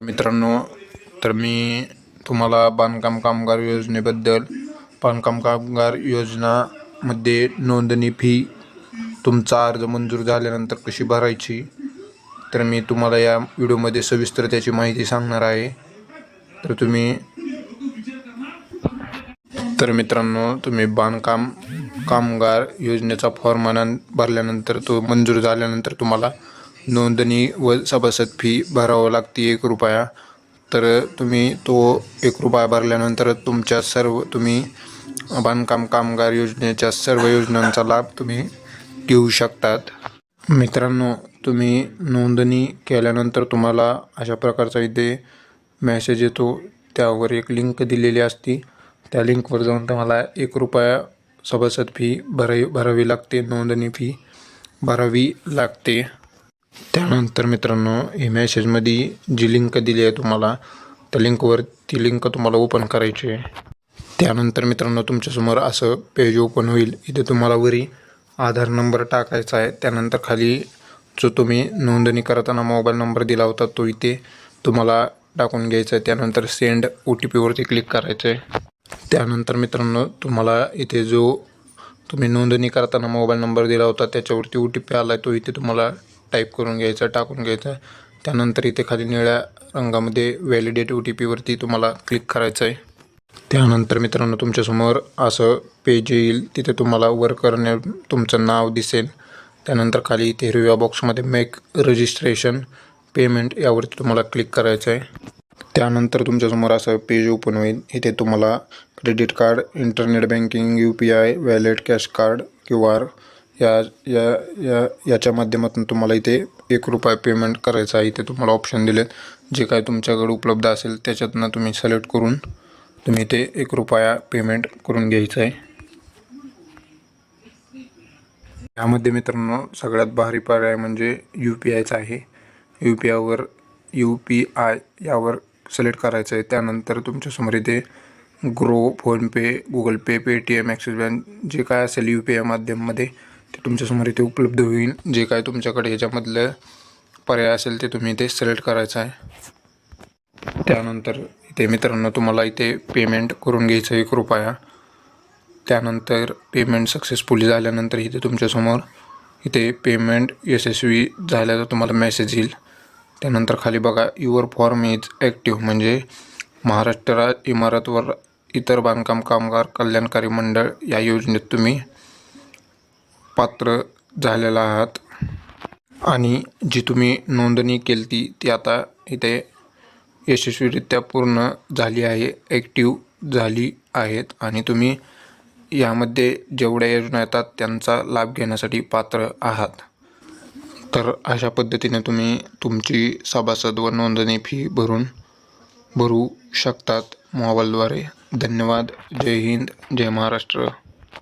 मित्रांनो तर मी तुम्हाला बांधकाम कामगार योजनेबद्दल बांधकाम कामगार योजनामध्ये नोंदणी फी तुमचा अर्ज मंजूर झाल्यानंतर कशी भरायची तर मी तुम्हाला या व्हिडिओमध्ये सविस्तर त्याची माहिती सांगणार आहे. तर तुम्ही तर मित्रांनो तुम्ही बांधकाम कामगार योजनेचा फॉर्म भरल्यानंतर तो मंजूर झाल्यानंतर तुम्हाला नोंदणी व सभासद फी भरावं लागते एक रुपया. तर तुम्ही तो एक रुपया भरल्यानंतर तुमच्या सर्व तुम्ही बांधकाम कामगार योजनेच्या सर्व योजनांचा लाभ तुम्ही घेऊ शकतात. मित्रांनो तुम्ही नोंदणी केल्यानंतर तुम्हाला अशा प्रकारचा इथे मॅसेज येतो. त्यावर एक लिंक दिलेली असती. त्या लिंकवर जाऊन तुम्हाला एक रुपया सभासद फी भरावी भरावी लागते. नोंदणी फी भरावी लागते. त्यानंतर मित्रांनो हे मॅसेजमध्ये जी लिंक दिली आहे तुम्हाला त्या लिंकवर ती लिंक तुम्हाला ओपन करायची आहे. त्यानंतर मित्रांनो तुमच्यासमोर असं पेज ओपन होईल. इथे तुम्हाला वरी आधार नंबर टाकायचा आहे. त्यानंतर खाली जो तुम्ही नोंदणी करताना मोबाईल नंबर दिला होता तो इथे तुम्हाला टाकून घ्यायचा आहे. त्यानंतर सेंड ओ टी पीवरती क्लिक करायचं आहे. त्यानंतर मित्रांनो तुम्हाला इथे जो तुम्ही नोंदणी करताना मोबाईल नंबर दिला होता त्याच्यावरती ओ टी पी आला आहे तो इथे तुम्हाला टाईप करून घ्यायचा टाकून घ्यायचा. त्यानंतर इथे खाली निळ्या रंगामध्ये व्हॅलिडेट ओ टी पीवरती तुम्हाला क्लिक करायचं आहे त्यानंतर मित्रांनो तुमच्यासमोर असं पेज येईल. तिथे तुम्हाला वर करणे तुमचं नाव दिसेल. त्यानंतर खाली इथे हिरव्या बॉक्समध्ये मेक रजिस्ट्रेशन पेमेंट यावरती तुम्हाला क्लिक करायचं आहे त्यानंतर तुमच्यासमोर असं पेज ओपन होईल. इथे तुम्हाला credit card internet banking U P I wallet cash card Q R या या या याच्या माध्यमातून तुम्हाला इथे एक रुपया पेमेंट करायचं आहे. इथे तुम्हाला ऑप्शन दिलेत. जे काय तुमच्याकडे उपलब्ध असेल त्याच्यातनं तुम्ही सिलेक्ट करून तुम्ही इथे एक रुपया पेमेंट करून घ्यायचं आहे. यामध्ये मित्रांनो सगळ्यात भारी पर्याय म्हणजे यू पी आयचा आहे. यू पी आयवर यू पी आय यावर सिलेक्ट करायचं आहे. त्यानंतर तुमच्यासमोर इथे Groww PhonePe Google Pay Paytm Axis bank जे काय असेल यू पी आय माध्यममध्ये ते तुमच्यासमोर इथे उपलब्ध होईल. जे काय तुमच्याकडे ह्याच्यामधलं पर्याय असेल ते तुम्ही इथे सिलेक्ट करायचं आहे. त्यानंतर इथे मित्रांनो तुम्हाला इथे पेमेंट करून घ्यायचं एक रुपया. त्यानंतर पेमेंट सक्सेसफुली झाल्यानंतर इथे तुमच्यासमोर इथे पेमेंट यशस्वी झाल्याचा तुम्हाला मेसेज येईल. त्यानंतर खाली बघा युअर फॉर्म इज ॲक्टिव्ह म्हणजे महाराष्ट्र इमारतवर इतर बांधकाम कामगार कल्याणकारी मंडळ या योजनेत तुम्ही पात्र झालेला आहात. आणि जी तुम्ही नोंदणी केली ती ती आता इथे यशस्वीरित्या पूर्ण झाली आहे ॲक्टिव झाली आहेत. आणि तुम्ही यामध्ये जेवढ्या योजना येतात त्यांचा लाभ घेण्यासाठी पात्र आहात. तर अशा पद्धतीने तुम्ही तुमची सभासद व नोंदणी फी भरून भरू शकतात मोबाईलद्वारे. धन्यवाद. जय हिंद. जय महाराष्ट्र.